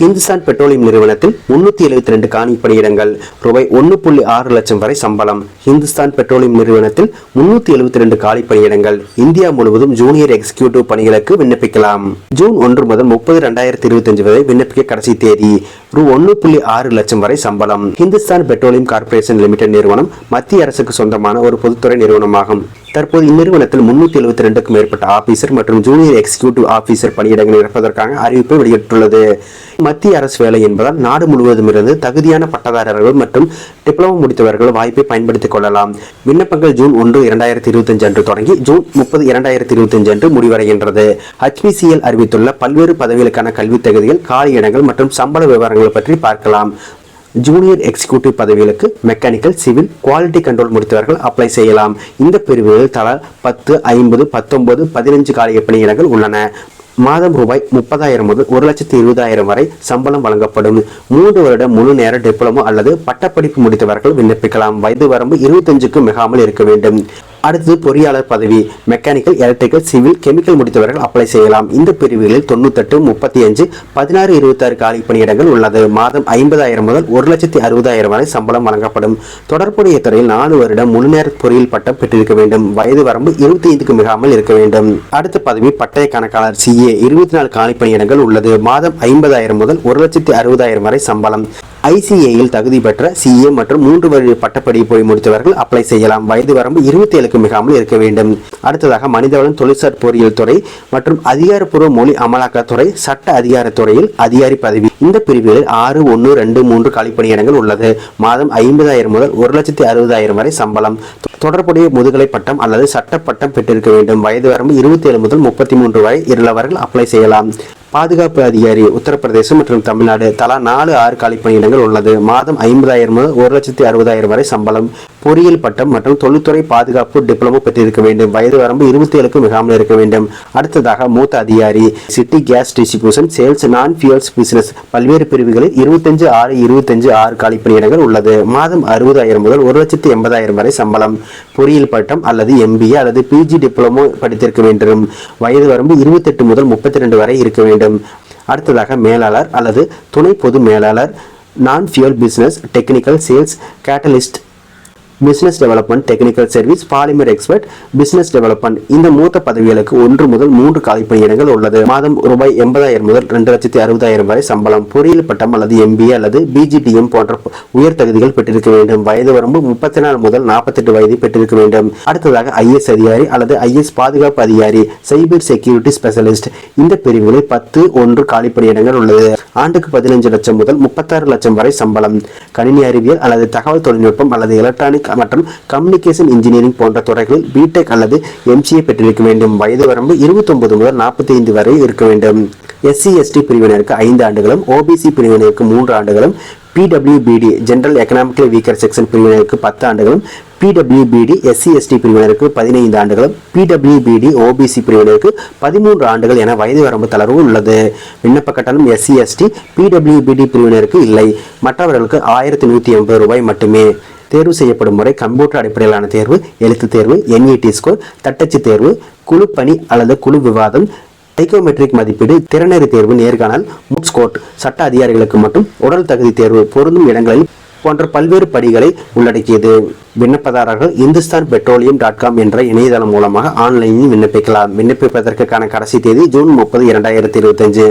Hindustan petroleum நிறுவனத்தில் முன்னூத்தி எழுபத்தி ரெண்டு காணி பணியிடங்கள் ரூபாய் ஒன்று புள்ளி ஆறு லட்சம் வரை சம்பளம். ஹிந்துஸ்தான் பெட்ரோலியம் நிறுவனத்தில் முன்னூத்தி எழுபத்தி ரெண்டு காலி பணியிடங்கள். இந்தியா முழுவதும் ஜூனியர் எக்ஸிக்யூட்டிவ் பணிகளுக்கு விண்ணப்பிக்கலாம். ஜூன் ஒன்று முதல் முப்பது ரெண்டாயிரத்தி இருபத்தஞ்சு வரை விண்ணப்பிக்க கடைசி தேதி ரூ ஒன்று புள்ளி ஆறு லட்சம் வரை சம்பளம். ஹிந்துஸ்தான் பெட்ரோலியம் கார்ப்பரேஷன் லிமிடெட் நிறுவனம் மத்திய அரசுக்கு சொந்தமான ஒரு பொதுத்துறை நிறுவனமாகும். தற்போது இந்நிறுவனத்தில் முன்னூத்தி எழுபத்தி ரெண்டுக்கும் மேற்பட்ட ஆபீசர் மற்றும் ஜூனியர் எக்ஸிகியூட்டிவ் ஆபீசர் பணியிடங்கள் நிரப்பதற்காக அறிவிப்பை வெளியிட்டுள்ளது. மத்திய அரசு வேலை என்பதால் நாடு முழுவதும் இருந்து தகுதியான பட்டதாரர்கள் மற்றும் டிப்ளமோ முடித்தவர்கள் வாய்ப்பை பயன்படுத்திக் கொள்ளலாம். விண்ணப்பங்கள் ஜூன் ஒன்று இரண்டாயிரத்தி இருபத்தஞ்சு அன்று தொடங்கி ஜூன் முப்பது இரண்டாயிரத்தி இருபத்தஞ்சு அன்று முடிவடைகின்றது. ஹச்பிசிஎல் அறிவித்துள்ள பல்வேறு பதவிகளுக்கான கல்வித் தகுதிகள் காலி இடங்கள் மற்றும் சம்பள விவரங்கள் பற்றி பார்க்கலாம். ஜூனியர் எக்ஸிக்யூட்டிவ் பதவிகளுக்கு மெக்கானிக்கல் சிவில் குவாலிட்டி கண்ட்ரோல் முடித்தவர்கள் அப்ளை செய்யலாம். இந்த பிரிவுகளில் தலா பத்து ஐம்பது பத்தொன்பது பதினஞ்சு காலிய பணியிடங்கள் உள்ளன. மாதம் ரூபாய் முப்பதாயிரம் முதல் ஒரு லட்சத்தி இருபதாயிரம் வரை சம்பளம் வழங்கப்படும். மூன்று வருட முழு நேர டிப்ளமோ அல்லது பட்டப்படிப்பு முடித்தவர்கள் விண்ணப்பிக்கலாம். வயது வரம்பு இருபத்தஞ்சுக்கு மிகாமல் இருக்க வேண்டும். அடுத்தது பொறியாளர் பதவி மெக்கானிக்கல் எலக்ட்ரிக்கல் சிவில் கெமிக்கல் முடித்தவர்கள் அப்ளை செய்யலாம். இந்த பிரிவுகளில் தொண்ணூத்தெட்டு முப்பத்தி அஞ்சு பதினாறு இருபத்தாறு காலி பணியிடங்கள் உள்ளது. மாதம் ஐம்பதாயிரம் முதல் ஒரு லட்சத்தி அறுபதாயிரம் வரை சம்பளம் வழங்கப்படும். தொடர்புடைய துறையில் நாலு வருடம் முழுநேர பொறியியல் பட்டம் பெற்றிருக்க வேண்டும். வயது வரம்பு இருபத்தி ஐந்துக்கு மிகாமல் இருக்க வேண்டும். அடுத்த பதவி பட்டய கணக்காளர் சிஏ இருபத்தி நாலு காலி பணியிடங்கள் உள்ளது. மாதம் ஐம்பதாயிரம் முதல் ஒரு லட்சத்தி அறுபதாயிரம் வரை சம்பளம். ஐசிஏயில் தகுதி பெற்ற சிஏ மற்றும் மூன்று வருட போய் முடித்தவர்கள் அப்ளை செய்யலாம். வயது வரம்பு இருபத்தி ஏழுக்கு மிகாமல் இருக்க வேண்டும். அடுத்ததாக மனிதவளம் தொழிற்சார் பொறியியல் துறை மற்றும் அதிகாரப்பூர்வ மொழி அமலாக்கத்துறை சட்ட அதிகாரத்துறையில் அதிகாரி பதவி. இந்த பிரிவுகளில் ஆறு ஒன்று ரெண்டு மூன்று காலிப்பணியிடங்கள் உள்ளது. மாதம் ஐம்பதாயிரம் முதல் ஒரு லட்சத்தி அறுபதாயிரம் வரை சம்பளம். தொடர்புடைய முதுகலை பட்டம் அல்லது சட்ட பட்டம் பெற்றிருக்க வேண்டும். வயது வரம்பு இருபத்தி ஏழு முதல் முப்பத்தி மூன்று வரை உள்ளவர்கள் அப்ளை செய்யலாம். பாதுகாப்பு அதிகாரி உத்தரப்பிரதேசம் மற்றும் தமிழ்நாடு தலா நாலு ஆறு காலிப்பணியிடங்கள் உள்ளது. மாதம் ஐம்பதாயிரம் முதல் ஒரு லட்சத்தி அறுபதாயிரம் வரை சம்பளம் பொறியியல் பட்டம் மற்றும் தொழில்துறை பாதுகாப்பு டிப்ளமோ பெற்றிருக்க வேண்டும். வயது வரம்பு இருபத்தி ஏழுக்கு மிகாமல் இருக்க வேண்டும். அடுத்ததாக மூத்த அதிகாரி city gas distribution sales non fuels business பல்வேறு பிரிவுகளில் இருபத்தஞ்சு ஆறு இருபத்தஞ்சு ஆறு காலிப்பணியிடங்கள் உள்ளது. மாதம் அறுபதாயிரம் முதல் ஒரு லட்சத்தி எண்பதாயிரம் வரை சம்பளம். பொறியியல் பட்டம் அல்லது எம்பிஏ அல்லது பிஜி டிப்ளமோ படித்திருக்க வேண்டும். வயது வரம்பு இருபத்தெட்டு முதல் முப்பத்தி ரெண்டு வரை இருக்க வேண்டும். அடுத்ததாக மேலாளர் அல்லது துணை பொது மேலாளர் non fuel business technical sales catalyst business development technical service polymer expert business development இந்த மூத்த பதவிகளுக்கு ஒன்று முதல் மூன்று காலி பணியிடங்கள் உள்ளது. மாதம் ரூபாய் எண்பதாயிரம் முதல் ரெண்டு லட்சத்தி அறுபதாயிரம் வரை சம்பளம். பொறியியல் பட்டம் அல்லது எம்பிஏ அல்லது பிஜிடிஎம் போன்ற உயர் தகுதிகள் பெற்றிருக்க வேண்டும். வயது வரம்பு முப்பத்தி நாலு முதல் நாற்பத்தெட்டு வயது பெற்றிருக்க வேண்டும். அடுத்ததாக ஐஎஸ் அதிகாரி அல்லது ஐஎஸ் பாதுகாப்பு அதிகாரி சைபர் செக்யூரிட்டி ஸ்பெஷலிஸ்ட் இந்த பிரிவுகளில் பத்து ஒன்று காலி பணியிடங்கள் உள்ளது. ஆண்டுக்கு பதினஞ்சு லட்சம் முதல் முப்பத்தாறு லட்சம் வரை சம்பளம். கணினி அறிவியல் அல்லது தகவல் தொழில்நுட்பம் அல்லது எலக்ட்ரானிக் மற்றும் கம்யூனிகேஷன் இன்ஜினியரிங் போன்ற துறைகளில் பிடெக் அல்லது எம்சிஏ பெற்றிருக்க வேண்டும். வயது வரம்பு இருபத்தொன்பது முதல் நாற்பத்தி ஐந்து வரை இருக்க வேண்டும். எஸ்சி எஸ்டி பிரிவினருக்கு ஐந்து ஆண்டுகளும் ஓபிசி பிரிவினருக்கு மூன்று ஆண்டுகளும் PWBD general economically weaker section பிரிவினருக்கு பத்து ஆண்டுகளும் பிடபிள்யூபிடி எஸ்சி எஸ்டி பிரிவினருக்கு பதினைந்து ஆண்டுகளும் பிடபிள்யூபிடி ஓபிசி பிரிவினருக்கு பதிமூன்று ஆண்டுகள் என வயது வரம்பு தளர்வு உள்ளது. விண்ணப்ப கட்டணம் எஸ்சி எஸ்டி பிடபிள்யூபிடி பிரிவினருக்கு இல்லை. மற்றவர்களுக்கு ஆயிரத்தி நூற்றி எண்பது ரூபாய் மட்டுமே. தேர்வு செய்யப்படும் முறை கம்ப்யூட்டர் அடிப்படையிலான தேர்வு எழுத்து தேர்வு என்இடி ஸ்கோர் தட்டச்சு தேர்வு குழு பணி அல்லது குழு விவாதம் சைக்கோமெட்ரிக் மதிப்பீடு திறனறி தேர்வு நேர்காணல் முட்ஸ்கோட் சட்ட அதிகாரிகளுக்கு மட்டும் உடல் தகுதி தேர்வு பொருந்தும் இடங்களில் போன்ற பல்வேறு படிகளை உள்ளடக்கியது. விண்ணப்பதாரர்கள் இந்துஸ்தான் பெட்ரோலியம் டாட் காம் என்ற இணையதளம் மூலமாக ஆன்லைனில் விண்ணப்பிக்கலாம். விண்ணப்பிப்பதற்கான கடைசி தேதி ஜூன் முப்பது இரண்டாயிரத்தி இருபத்தஞ்சு